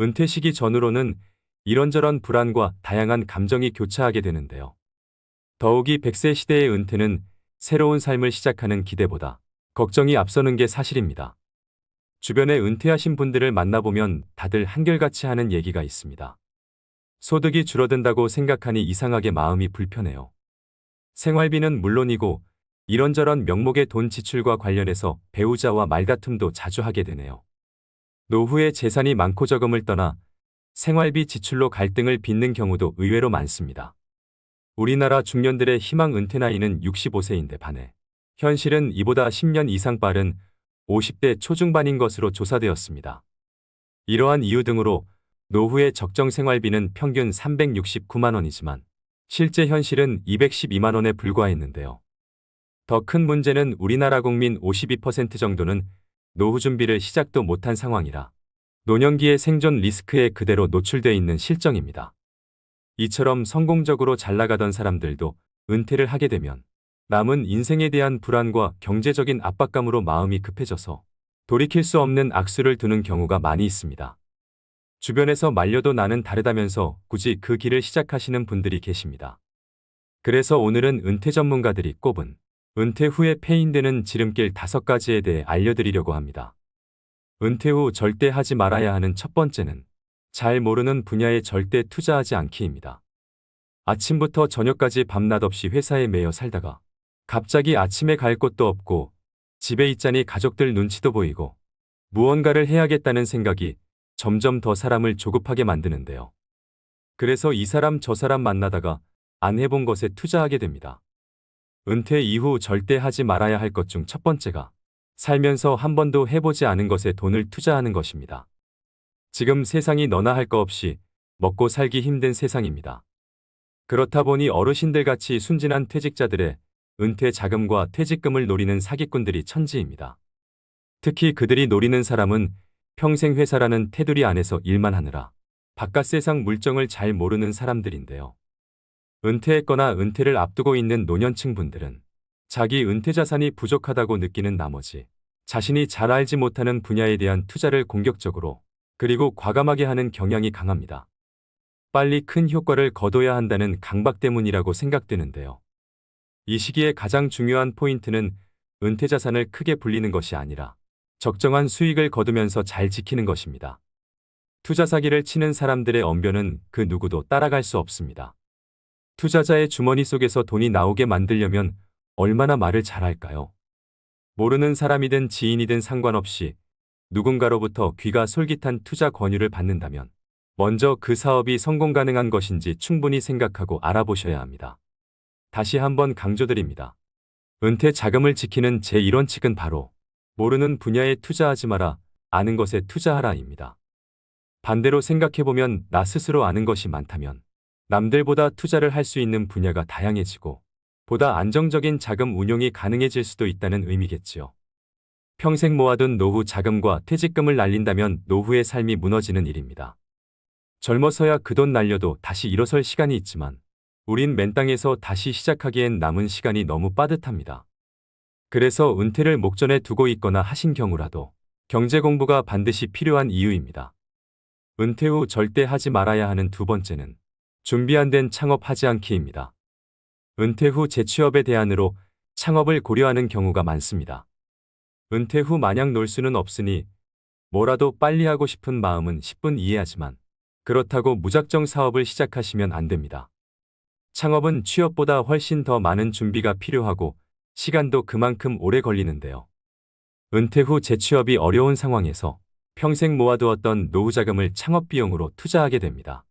은퇴 시기 전후로는 이런저런 불안과 다양한 감정이 교차하게 되는데요. 더욱이 100세 시대의 은퇴는 새로운 삶을 시작하는 기대보다 걱정이 앞서는 게 사실입니다. 주변에 은퇴하신 분들을 만나보면 다들 한결같이 하는 얘기가 있습니다. 소득이 줄어든다고 생각하니 이상하게 마음이 불편해요. 생활비는 물론이고 이런저런 명목의 돈 지출과 관련해서 배우자와 말다툼도 자주 하게 되네요. 노후에 재산이 많고 적음을 떠나 생활비 지출로 갈등을 빚는 경우도 의외로 많습니다. 우리나라 중년들의 희망 은퇴 나이는 65세인데 반해 현실은 이보다 10년 이상 빠른 50대 초중반인 것으로 조사되었습니다. 이러한 이유 등으로 노후의 적정 생활비는 평균 369만 원이지만 실제 현실은 212만 원에 불과했는데요. 더 큰 문제는 우리나라 국민 52% 정도는 노후 준비를 시작도 못한 상황이라 노년기의 생존 리스크에 그대로 노출돼 있는 실정입니다. 이처럼 성공적으로 잘 나가던 사람들도 은퇴를 하게 되면 남은 인생에 대한 불안과 경제적인 압박감으로 마음이 급해져서 돌이킬 수 없는 악수를 두는 경우가 많이 있습니다. 주변에서 말려도 나는 다르다면서 굳이 그 길을 시작하시는 분들이 계십니다. 그래서 오늘은 은퇴 전문가들이 꼽은 은퇴 후에 패인되는 지름길 다섯 가지에 대해 알려드리려고 합니다. 은퇴 후 절대 하지 말아야 하는 첫 번째는 잘 모르는 분야에 절대 투자하지 않기입니다. 아침부터 저녁까지 밤낮 없이 회사에 매여 살다가 갑자기 아침에 갈 곳도 없고 집에 있자니 가족들 눈치도 보이고 무언가를 해야겠다는 생각이 점점 더 사람을 조급하게 만드는데요. 그래서 이 사람 저 사람 만나다가 안 해본 것에 투자하게 됩니다. 은퇴 이후 절대 하지 말아야 할 것 중 첫 번째가 살면서 한 번도 해보지 않은 것에 돈을 투자하는 것입니다. 지금 세상이 너나 할 거 없이 먹고 살기 힘든 세상입니다. 그렇다 보니 어르신들 같이 순진한 퇴직자들의 은퇴 자금과 퇴직금을 노리는 사기꾼들이 천지입니다. 특히 그들이 노리는 사람은 평생 회사라는 테두리 안에서 일만 하느라 바깥 세상 물정을 잘 모르는 사람들인데요. 은퇴했거나 은퇴를 앞두고 있는 노년층 분들은 자기 은퇴 자산이 부족하다고 느끼는 나머지 자신이 잘 알지 못하는 분야에 대한 투자를 공격적으로 그리고 과감하게 하는 경향이 강합니다. 빨리 큰 효과를 거둬야 한다는 강박 때문이라고 생각되는데요. 이 시기에 가장 중요한 포인트는 은퇴 자산을 크게 불리는 것이 아니라 적정한 수익을 거두면서 잘 지키는 것입니다. 투자 사기를 치는 사람들의 언변은 그 누구도 따라갈 수 없습니다. 투자자의 주머니 속에서 돈이 나오게 만들려면 얼마나 말을 잘할까요? 모르는 사람이든 지인이든 상관없이 누군가로부터 귀가 솔깃한 투자 권유를 받는다면 먼저 그 사업이 성공 가능한 것인지 충분히 생각하고 알아보셔야 합니다. 다시 한번 강조드립니다. 은퇴 자금을 지키는 제1원 칙은 바로 모르는 분야에 투자하지 마라, 아는 것에 투자하라입니다. 반대로 생각해보면 나 스스로 아는 것이 많다면 남들보다 투자를 할 수 있는 분야가 다양해지고 보다 안정적인 자금 운용이 가능해질 수도 있다는 의미겠지요. 평생 모아둔 노후 자금과 퇴직금을 날린다면 노후의 삶이 무너지는 일입니다. 젊어서야 그 돈 날려도 다시 일어설 시간이 있지만 우린 맨 땅에서 다시 시작하기엔 남은 시간이 너무 빠듯합니다. 그래서 은퇴를 목전에 두고 있거나 하신 경우라도 경제 공부가 반드시 필요한 이유입니다. 은퇴 후 절대 하지 말아야 하는 두 번째는 준비 안 된 창업하지 않기입니다. 은퇴 후 재취업의 대안으로 창업을 고려하는 경우가 많습니다. 은퇴 후 마냥 놀 수는 없으니 뭐라도 빨리 하고 싶은 마음은 10분 이해하지만 그렇다고 무작정 사업을 시작하시면 안 됩니다. 창업은 취업보다 훨씬 더 많은 준비가 필요하고 시간도 그만큼 오래 걸리는데요. 은퇴 후 재취업이 어려운 상황에서 평생 모아두었던 노후 자금을 창업 비용으로 투자하게 됩니다.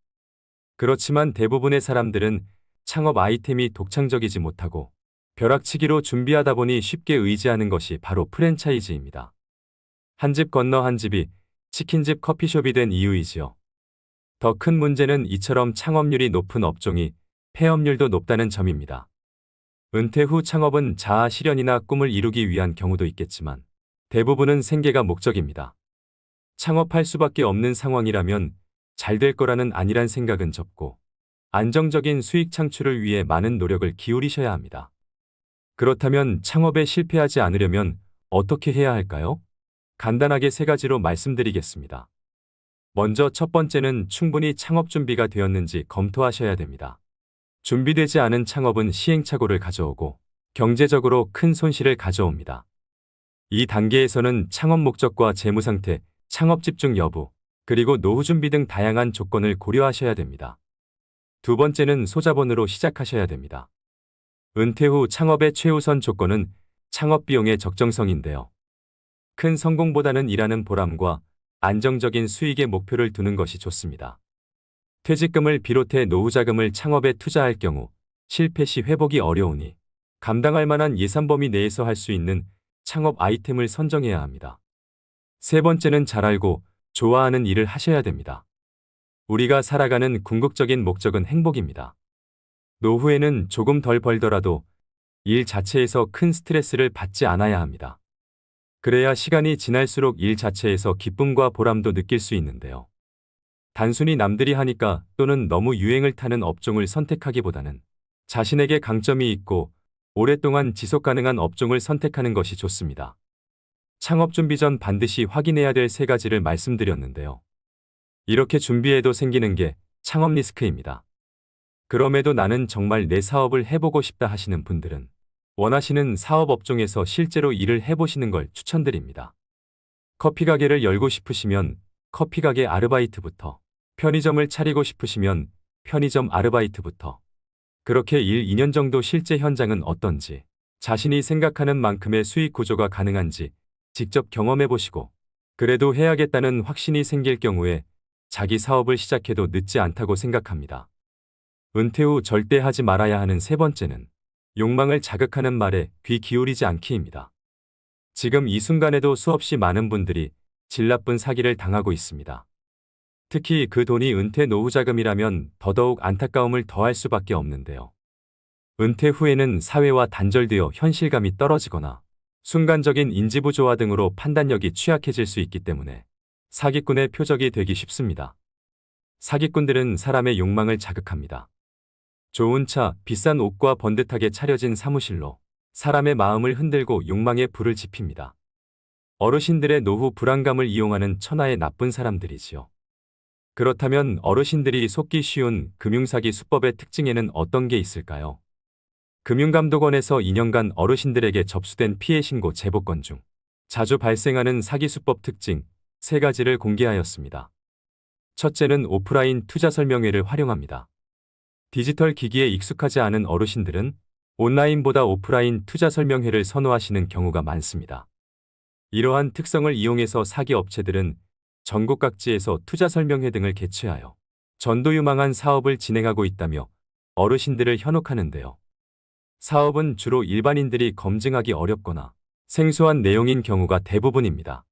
그렇지만 대부분의 사람들은 창업 아이템이 독창적이지 못하고 벼락치기로 준비하다 보니 쉽게 의지하는 것이 바로 프랜차이즈입니다. 한 집 건너 한 집이 치킨집 커피숍이 된 이유이지요. 더 큰 문제는 이처럼 창업률이 높은 업종이 폐업률도 높다는 점입니다. 은퇴 후 창업은 자아 실현이나 꿈을 이루기 위한 경우도 있겠지만 대부분은 생계가 목적입니다. 창업할 수밖에 없는 상황이라면 잘 될 거라는 아니란 생각은 접고 안정적인 수익 창출을 위해 많은 노력을 기울이셔야 합니다. 그렇다면 창업에 실패하지 않으려면 어떻게 해야 할까요? 간단하게 세 가지로 말씀드리겠습니다. 먼저 첫 번째는 충분히 창업 준비가 되었는지 검토하셔야 됩니다. 준비되지 않은 창업은 시행착오를 가져오고 경제적으로 큰 손실을 가져옵니다. 이 단계에서는 창업 목적과 재무 상태, 창업 집중 여부, 그리고 노후 준비 등 다양한 조건을 고려하셔야 됩니다. 두 번째는 소자본으로 시작하셔야 됩니다. 은퇴 후 창업의 최우선 조건은 창업 비용의 적정성인데요. 큰 성공보다는 일하는 보람과 안정적인 수익의 목표를 두는 것이 좋습니다. 퇴직금을 비롯해 노후 자금을 창업에 투자할 경우 실패 시 회복이 어려우니 감당할 만한 예산 범위 내에서 할 수 있는 창업 아이템을 선정해야 합니다. 세 번째는 잘 알고 좋아하는 일을 하셔야 됩니다. 우리가 살아가는 궁극적인 목적은 행복입니다. 노후에는 조금 덜 벌더라도 일 자체에서 큰 스트레스를 받지 않아야 합니다. 그래야 시간이 지날수록 일 자체에서 기쁨과 보람도 느낄 수 있는데요. 단순히 남들이 하니까 또는 너무 유행을 타는 업종을 선택하기보다는 자신에게 강점이 있고 오랫동안 지속 가능한 업종을 선택하는 것이 좋습니다. 창업 준비 전 반드시 확인해야 될 세 가지를 말씀드렸는데요. 이렇게 준비해도 생기는 게 창업 리스크입니다. 그럼에도 나는 정말 내 사업을 해보고 싶다 하시는 분들은 원하시는 사업 업종에서 실제로 일을 해보시는 걸 추천드립니다. 커피 가게를 열고 싶으시면 커피 가게 아르바이트부터 편의점을 차리고 싶으시면 편의점 아르바이트부터 그렇게 일 2년 정도 실제 현장은 어떤지 자신이 생각하는 만큼의 수익 구조가 가능한지 직접 경험해 보시고 그래도 해야겠다는 확신이 생길 경우에 자기 사업을 시작해도 늦지 않다고 생각합니다. 은퇴 후 절대 하지 말아야 하는 세 번째는 욕망을 자극하는 말에 귀 기울이지 않기입니다. 지금 이 순간에도 수없이 많은 분들이 질 나쁜 사기를 당하고 있습니다. 특히 그 돈이 은퇴 노후 자금이라면 더더욱 안타까움을 더할 수밖에 없는데요. 은퇴 후에는 사회와 단절되어 현실감이 떨어지거나 순간적인 인지부조화 등으로 판단력이 취약해질 수 있기 때문에 사기꾼의 표적이 되기 쉽습니다. 사기꾼들은 사람의 욕망을 자극합니다. 좋은 차, 비싼 옷과 번듯하게 차려진 사무실로 사람의 마음을 흔들고 욕망의 불을 지핍니다. 어르신들의 노후 불안감을 이용하는 천하의 나쁜 사람들이지요. 그렇다면 어르신들이 속기 쉬운 금융사기 수법의 특징에는 어떤 게 있을까요? 금융감독원에서 2년간 어르신들에게 접수된 피해 신고 제보 건 중 자주 발생하는 사기 수법 특징 세 가지를 공개하였습니다. 첫째는 오프라인 투자 설명회를 활용합니다. 디지털 기기에 익숙하지 않은 어르신들은 온라인보다 오프라인 투자 설명회를 선호하시는 경우가 많습니다. 이러한 특성을 이용해서 사기 업체들은 전국 각지에서 투자 설명회 등을 개최하여 전도유망한 사업을 진행하고 있다며 어르신들을 현혹하는데요. 사업은 주로 일반인들이 검증하기 어렵거나 생소한 내용인 경우가 대부분입니다.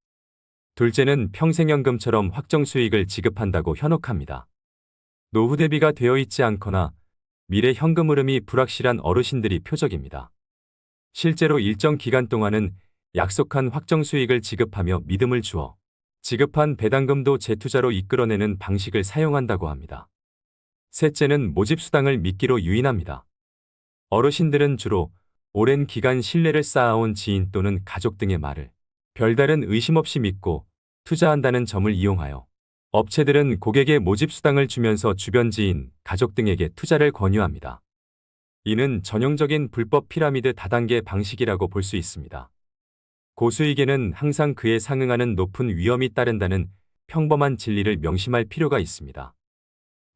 둘째는 평생연금처럼 확정 수익을 지급한다고 현혹합니다. 노후 대비가 되어 있지 않거나 미래 현금 흐름이 불확실한 어르신들이 표적입니다. 실제로 일정 기간 동안은 약속한 확정 수익을 지급하며 믿음을 주어 지급한 배당금도 재투자로 이끌어내는 방식을 사용한다고 합니다. 셋째는 모집수당을 미끼로 유인합니다. 어르신들은 주로 오랜 기간 신뢰를 쌓아온 지인 또는 가족 등의 말을 별다른 의심 없이 믿고 투자한다는 점을 이용하여 업체들은 고객의 모집 수당을 주면서 주변 지인, 가족 등에게 투자를 권유합니다. 이는 전형적인 불법 피라미드 다단계 방식이라고 볼 수 있습니다. 고수익에는 항상 그에 상응하는 높은 위험이 따른다는 평범한 진리를 명심할 필요가 있습니다.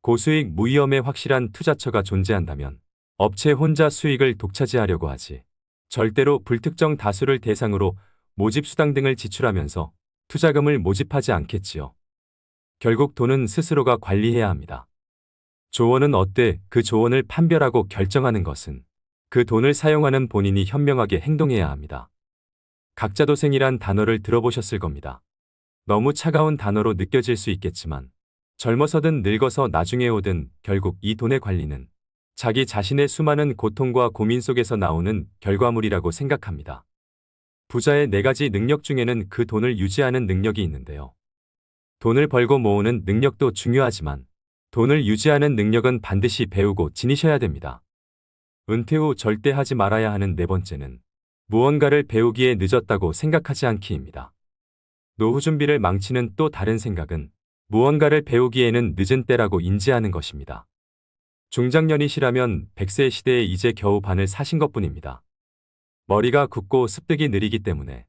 고수익 무위험의 확실한 투자처가 존재한다면 업체 혼자 수익을 독차지하려고 하지 절대로 불특정 다수를 대상으로 모집 수당 등을 지출하면서 투자금을 모집하지 않겠지요. 결국 돈은 스스로가 관리해야 합니다. 조언은 어때 그 조언을 판별하고 결정하는 것은 그 돈을 사용하는 본인이 현명하게 행동해야 합니다. 각자도생이란 단어를 들어보셨을 겁니다. 너무 차가운 단어로 느껴질 수 있겠지만 젊어서든 늙어서 나중에 오든 결국 이 돈의 관리는 자기 자신의 수많은 고통과 고민 속에서 나오는 결과물이라고 생각합니다. 부자의 네 가지 능력 중에는 그 돈을 유지하는 능력이 있는데요. 돈을 벌고 모으는 능력도 중요하지만 돈을 유지하는 능력은 반드시 배우고 지니셔야 됩니다. 은퇴 후 절대 하지 말아야 하는 네 번째는 무언가를 배우기에 늦었다고 생각하지 않기입니다. 노후 준비를 망치는 또 다른 생각은 무언가를 배우기에는 늦은 때라고 인지하는 것입니다. 중장년이시라면 100세 시대에 이제 겨우 반을 사신 것 뿐입니다. 머리가 굳고 습득이 느리기 때문에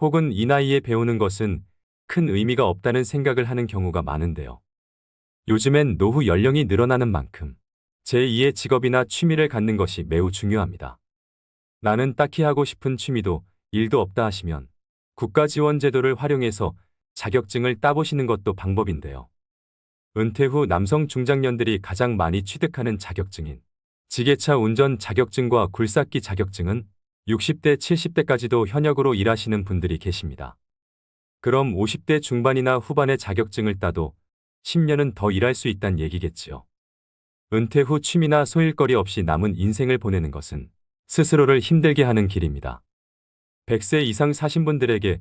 혹은 이 나이에 배우는 것은 큰 의미가 없다는 생각을 하는 경우가 많은데요. 요즘엔 노후 연령이 늘어나는 만큼 제2의 직업이나 취미를 갖는 것이 매우 중요합니다. 나는 딱히 하고 싶은 취미도 일도 없다 하시면 국가 지원 제도를 활용해서 자격증을 따보시는 것도 방법인데요. 은퇴 후 남성 중장년들이 가장 많이 취득하는 자격증인 지게차 운전 자격증과 굴삭기 자격증은 60대, 70대까지도 현역으로 일하시는 분들이 계십니다. 그럼 50대 중반이나 후반의 자격증을 따도 10년은 더 일할 수 있단 얘기겠지요. 은퇴 후 취미나 소일거리 없이 남은 인생을 보내는 것은 스스로를 힘들게 하는 길입니다. 100세 이상 사신 분들에게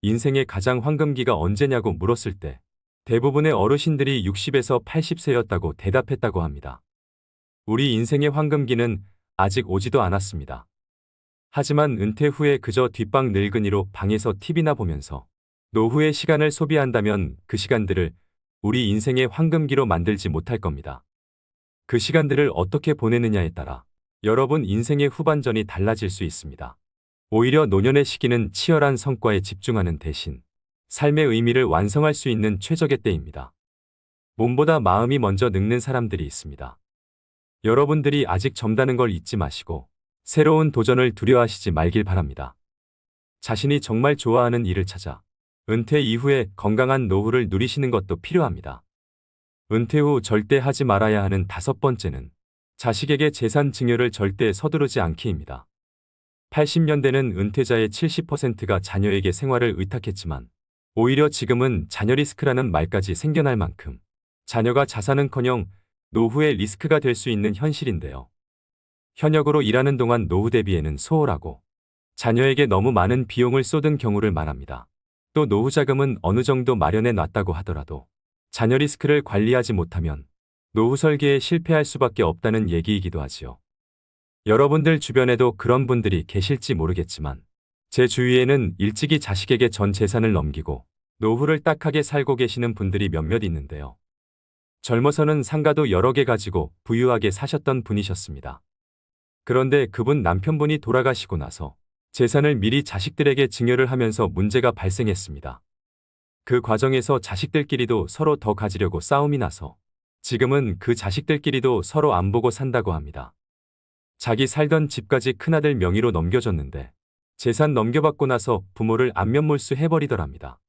인생의 가장 황금기가 언제냐고 물었을 때 대부분의 어르신들이 60에서 80세였다고 대답했다고 합니다. 우리 인생의 황금기는 아직 오지도 않았습니다. 하지만 은퇴 후에 그저 뒷방 늙은이로 방에서 TV나 보면서 노후의 시간을 소비한다면 그 시간들을 우리 인생의 황금기로 만들지 못할 겁니다. 그 시간들을 어떻게 보내느냐에 따라 여러분 인생의 후반전이 달라질 수 있습니다. 오히려 노년의 시기는 치열한 성과에 집중하는 대신 삶의 의미를 완성할 수 있는 최적의 때입니다. 몸보다 마음이 먼저 늙는 사람들이 있습니다. 여러분들이 아직 젊다는 걸 잊지 마시고 새로운 도전을 두려워하시지 말길 바랍니다. 자신이 정말 좋아하는 일을 찾아 은퇴 이후에 건강한 노후를 누리시는 것도 필요합니다. 은퇴 후 절대 하지 말아야 하는 다섯 번째는 자식에게 재산 증여를 절대 서두르지 않기입니다. 80년대는 은퇴자의 70%가 자녀에게 생활을 의탁했지만 오히려 지금은 자녀 리스크라는 말까지 생겨날 만큼 자녀가 자산은커녕 노후의 리스크가 될 수 있는 현실인데요. 현역으로 일하는 동안 노후 대비에는 소홀하고 자녀에게 너무 많은 비용을 쏟은 경우를 말합니다. 또 노후 자금은 어느 정도 마련해 놨다고 하더라도 자녀 리스크를 관리하지 못하면 노후 설계에 실패할 수밖에 없다는 얘기이기도 하지요. 여러분들 주변에도 그런 분들이 계실지 모르겠지만 제 주위에는 일찍이 자식에게 전 재산을 넘기고 노후를 딱하게 살고 계시는 분들이 몇몇 있는데요. 젊어서는 상가도 여러 개 가지고 부유하게 사셨던 분이셨습니다. 그런데 그분 남편분이 돌아가시고 나서 재산을 미리 자식들에게 증여를 하면서 문제가 발생했습니다. 그 과정에서 자식들끼리도 서로 더 가지려고 싸움이 나서 지금은 그 자식들끼리도 서로 안 보고 산다고 합니다. 자기 살던 집까지 큰아들 명의로 넘겨줬는데 재산 넘겨받고 나서 부모를 안면몰수 해버리더랍니다.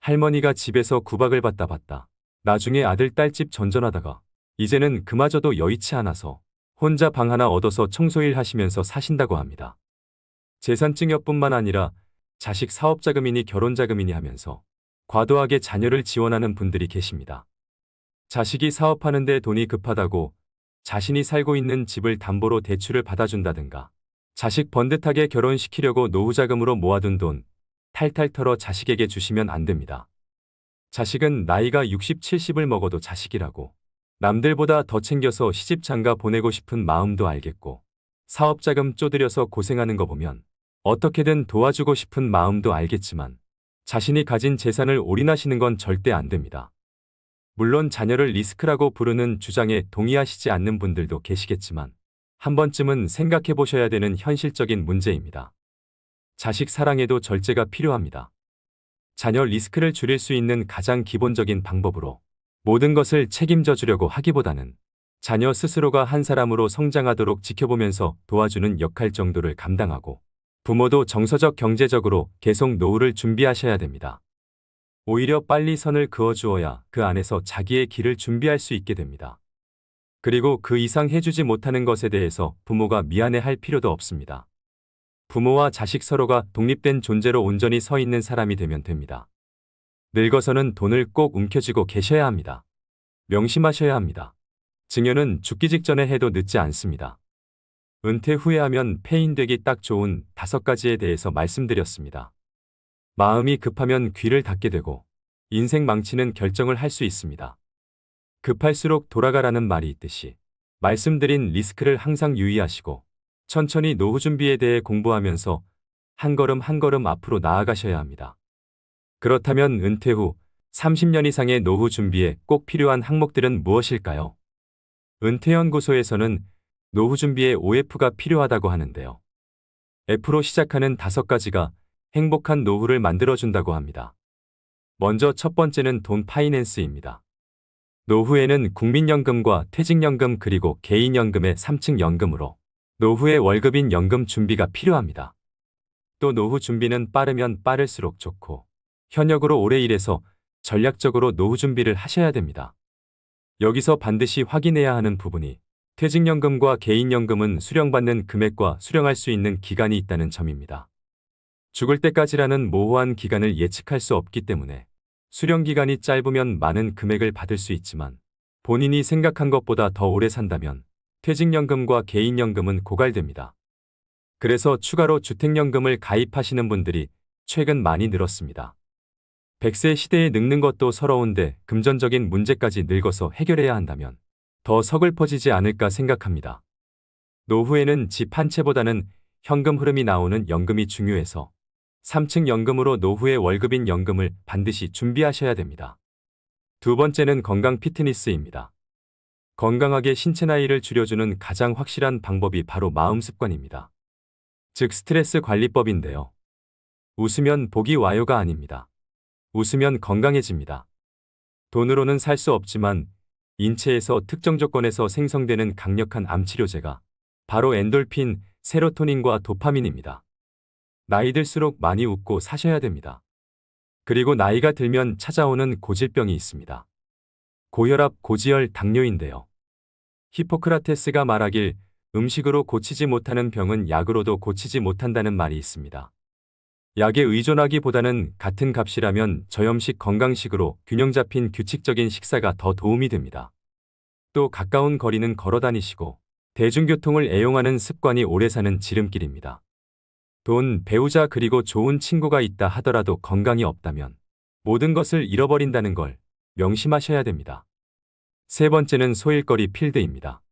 할머니가 집에서 구박을 받다 받다 나중에 아들 딸집 전전하다가 이제는 그마저도 여의치 않아서 혼자 방 하나 얻어서 청소일 하시면서 사신다고 합니다. 재산 증여뿐만 아니라 자식 사업자금이니 결혼자금이니 하면서 과도하게 자녀를 지원하는 분들이 계십니다. 자식이 사업하는데 돈이 급하다고 자신이 살고 있는 집을 담보로 대출을 받아준다든가 자식 번듯하게 결혼시키려고 노후자금으로 모아둔 돈 탈탈 털어 자식에게 주시면 안 됩니다. 자식은 나이가 60, 70을 먹어도 자식이라고 남들보다 더 챙겨서 시집 장가 보내고 싶은 마음도 알겠고 사업자금 쪼들여서 고생하는 거 보면 어떻게든 도와주고 싶은 마음도 알겠지만 자신이 가진 재산을 올인하시는 건 절대 안 됩니다. 물론 자녀를 리스크라고 부르는 주장에 동의하시지 않는 분들도 계시겠지만 한 번쯤은 생각해 보셔야 되는 현실적인 문제입니다. 자식 사랑에도 절제가 필요합니다. 자녀 리스크를 줄일 수 있는 가장 기본적인 방법으로 모든 것을 책임져 주려고 하기보다는 자녀 스스로가 한 사람으로 성장하도록 지켜보면서 도와주는 역할 정도를 감당하고 부모도 정서적 경제적으로 계속 노후를 준비하셔야 됩니다. 오히려 빨리 선을 그어주어야 그 안에서 자기의 길을 준비할 수 있게 됩니다. 그리고 그 이상 해주지 못하는 것에 대해서 부모가 미안해 할 필요도 없습니다. 부모와 자식 서로가 독립된 존재로 온전히 서 있는 사람이 되면 됩니다. 늙어서는 돈을 꼭 움켜쥐고 계셔야 합니다. 명심하셔야 합니다. 증여는 죽기 직전에 해도 늦지 않습니다. 은퇴 후에 하면 폐인되기 딱 좋은 다섯 가지에 대해서 말씀드렸습니다. 마음이 급하면 귀를 닫게 되고 인생 망치는 결정을 할 수 있습니다. 급할수록 돌아가라는 말이 있듯이 말씀드린 리스크를 항상 유의하시고 천천히 노후 준비에 대해 공부하면서 한 걸음 한 걸음 앞으로 나아가셔야 합니다. 그렇다면 은퇴 후 30년 이상의 노후 준비에 꼭 필요한 항목들은 무엇일까요? 은퇴연구소에서는 노후 준비에 OF가 필요하다고 하는데요. F로 시작하는 다섯 가지가 행복한 노후를 만들어준다고 합니다. 먼저 첫 번째는 돈 파이낸스입니다. 노후에는 국민연금과 퇴직연금 그리고 개인연금의 3층 연금으로 노후의 월급인 연금 준비가 필요합니다. 또 노후 준비는 빠르면 빠를수록 좋고 현역으로 오래 일해서 전략적으로 노후 준비를 하셔야 됩니다. 여기서 반드시 확인해야 하는 부분이 퇴직연금과 개인연금은 수령받는 금액과 수령할 수 있는 기간이 있다는 점입니다. 죽을 때까지라는 모호한 기간을 예측할 수 없기 때문에 수령 기간이 짧으면 많은 금액을 받을 수 있지만 본인이 생각한 것보다 더 오래 산다면 퇴직연금과 개인연금은 고갈됩니다. 그래서 추가로 주택연금을 가입하시는 분들이 최근 많이 늘었습니다. 100세 시대에 늙는 것도 서러운데 금전적인 문제까지 늙어서 해결해야 한다면 더 서글퍼지지 않을까 생각합니다. 노후에는 집 한 채보다는 현금 흐름이 나오는 연금이 중요해서 3층 연금으로 노후의 월급인 연금을 반드시 준비하셔야 됩니다. 두 번째는 건강 피트니스입니다. 건강하게 신체 나이를 줄여주는 가장 확실한 방법이 바로 마음 습관입니다. 즉 스트레스 관리법인데요. 웃으면 복이 와요가 아닙니다. 웃으면 건강해집니다. 돈으로는 살 수 없지만 인체에서 특정 조건에서 생성되는 강력한 암치료제가 바로 엔돌핀, 세로토닌과 도파민입니다. 나이 들수록 많이 웃고 사셔야 됩니다. 그리고 나이가 들면 찾아오는 고질병이 있습니다. 고혈압, 고지혈, 당뇨인데요. 히포크라테스가 말하길 음식으로 고치지 못하는 병은 약으로도 고치지 못한다는 말이 있습니다. 약에 의존하기보다는 같은 값이라면 저염식 건강식으로 균형 잡힌 규칙적인 식사가 더 도움이 됩니다. 또 가까운 거리는 걸어 다니시고 대중교통을 애용하는 습관이 오래 사는 지름길입니다. 돈, 배우자 그리고 좋은 친구가 있다 하더라도 건강이 없다면 모든 것을 잃어버린다는 걸 명심하셔야 됩니다. 세 번째는 소일거리 필드입니다.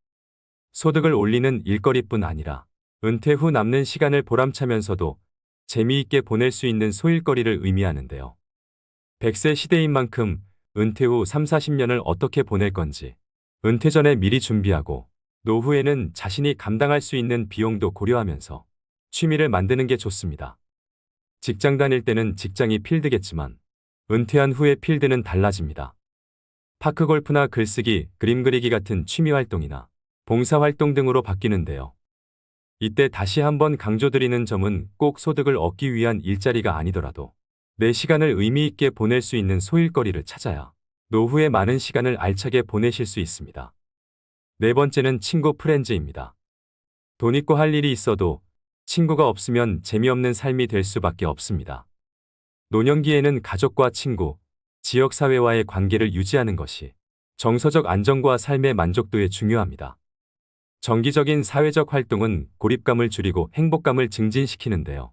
소득을 올리는 일거리뿐 아니라 은퇴 후 남는 시간을 보람차면서도 재미있게 보낼 수 있는 소일거리를 의미하는데요. 100세 시대인 만큼 은퇴 후 3, 40년을 어떻게 보낼 건지 은퇴 전에 미리 준비하고 노후에는 자신이 감당할 수 있는 비용도 고려하면서 취미를 만드는 게 좋습니다. 직장 다닐 때는 직장이 필드겠지만 은퇴한 후의 필드는 달라집니다. 파크 골프나 글쓰기, 그림 그리기 같은 취미 활동이나 봉사 활동 등으로 바뀌는데요. 이때 다시 한번 강조드리는 점은 꼭 소득을 얻기 위한 일자리가 아니더라도 내 시간을 의미 있게 보낼 수 있는 소일거리를 찾아야 노후에 많은 시간을 알차게 보내실 수 있습니다. 네 번째는 친구 프렌즈입니다. 돈 있고 할 일이 있어도 친구가 없으면 재미없는 삶이 될 수밖에 없습니다. 노년기에는 가족과 친구, 지역사회와의 관계를 유지하는 것이 정서적 안정과 삶의 만족도에 중요합니다. 정기적인 사회적 활동은 고립감을 줄이고 행복감을 증진시키는데요.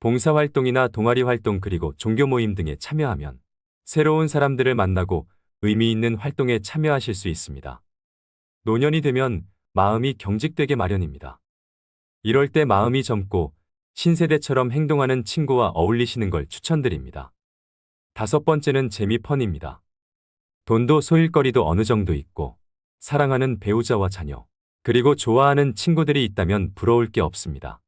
봉사활동이나 동아리 활동 그리고 종교 모임 등에 참여하면 새로운 사람들을 만나고 의미 있는 활동에 참여하실 수 있습니다. 노년이 되면 마음이 경직되게 마련입니다. 이럴 때 마음이 젊고 신세대처럼 행동하는 친구와 어울리시는 걸 추천드립니다. 다섯 번째는 재미 펀입니다. 돈도 소일거리도 어느 정도 있고 사랑하는 배우자와 자녀, 그리고 좋아하는 친구들이 있다면 부러울 게 없습니다.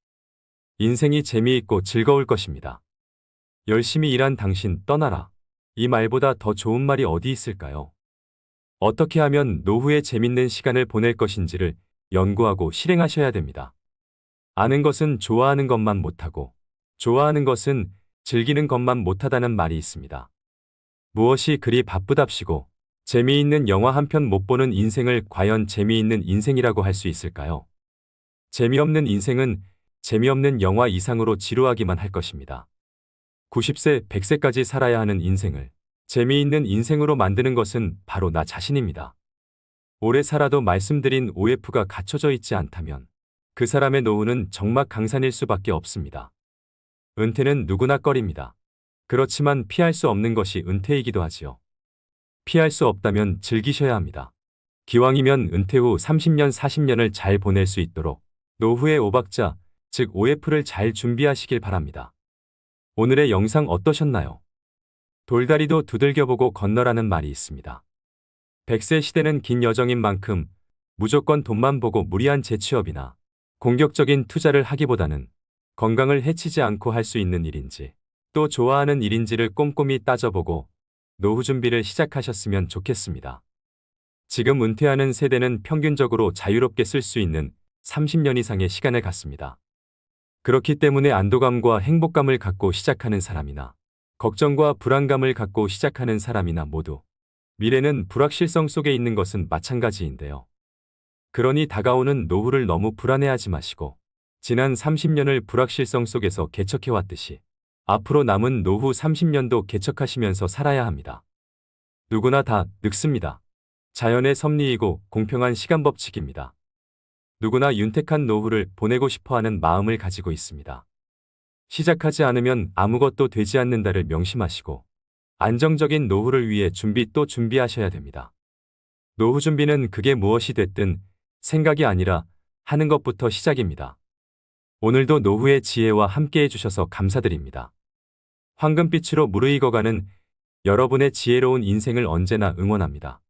인생이 재미있고 즐거울 것입니다. 열심히 일한 당신 떠나라. 이 말보다 더 좋은 말이 어디 있을까요? 어떻게 하면 노후에 재밌는 시간을 보낼 것인지를 연구하고 실행하셔야 됩니다. 아는 것은 좋아하는 것만 못하고, 좋아하는 것은 즐기는 것만 못하다는 말이 있습니다. 무엇이 그리 바쁘답시고 재미있는 영화 한 편 못 보는 인생을 과연 재미있는 인생이라고 할 수 있을까요? 재미없는 인생은 재미없는 영화 이상으로 지루하기만 할 것입니다. 90세, 100세까지 살아야 하는 인생을 재미있는 인생으로 만드는 것은 바로 나 자신입니다. 오래 살아도 말씀드린 OF가 갖춰져 있지 않다면 그 사람의 노후는 정막 강산일 수밖에 없습니다. 은퇴는 누구나 꺼립니다. 그렇지만 피할 수 없는 것이 은퇴이기도 하지요. 피할 수 없다면 즐기셔야 합니다. 기왕이면 은퇴 후 30년, 40년을 잘 보낼 수 있도록 노후의 오박자, 즉 OF를 잘 준비하시길 바랍니다. 오늘의 영상 어떠셨나요? 돌다리도 두들겨보고 건너라는 말이 있습니다. 100세 시대는 긴 여정인 만큼 무조건 돈만 보고 무리한 재취업이나 공격적인 투자를 하기보다는 건강을 해치지 않고 할 수 있는 일인지 또 좋아하는 일인지를 꼼꼼히 따져보고 노후 준비를 시작하셨으면 좋겠습니다. 지금 은퇴하는 세대는 평균적으로 자유롭게 쓸 수 있는 30년 이상의 시간을 갖습니다. 그렇기 때문에 안도감과 행복감을 갖고 시작하는 사람이나 걱정과 불안감을 갖고 시작하는 사람이나 모두 미래는 불확실성 속에 있는 것은 마찬가지인데요. 그러니 다가오는 노후를 너무 불안해하지 마시고 지난 30년을 불확실성 속에서 개척해왔듯이 앞으로 남은 노후 30년도 개척하시면서 살아야 합니다. 누구나 다 늙습니다. 자연의 섭리이고 공평한 시간 법칙입니다. 누구나 윤택한 노후를 보내고 싶어 하는 마음을 가지고 있습니다. 시작하지 않으면 아무것도 되지 않는다를 명심하시고 안정적인 노후를 위해 준비 또 준비하셔야 됩니다. 노후 준비는 그게 무엇이 됐든 생각이 아니라 하는 것부터 시작입니다. 오늘도 노후의 지혜와 함께 해주셔서 감사드립니다. 황금빛으로 무르익어가는 여러분의 지혜로운 인생을 언제나 응원합니다.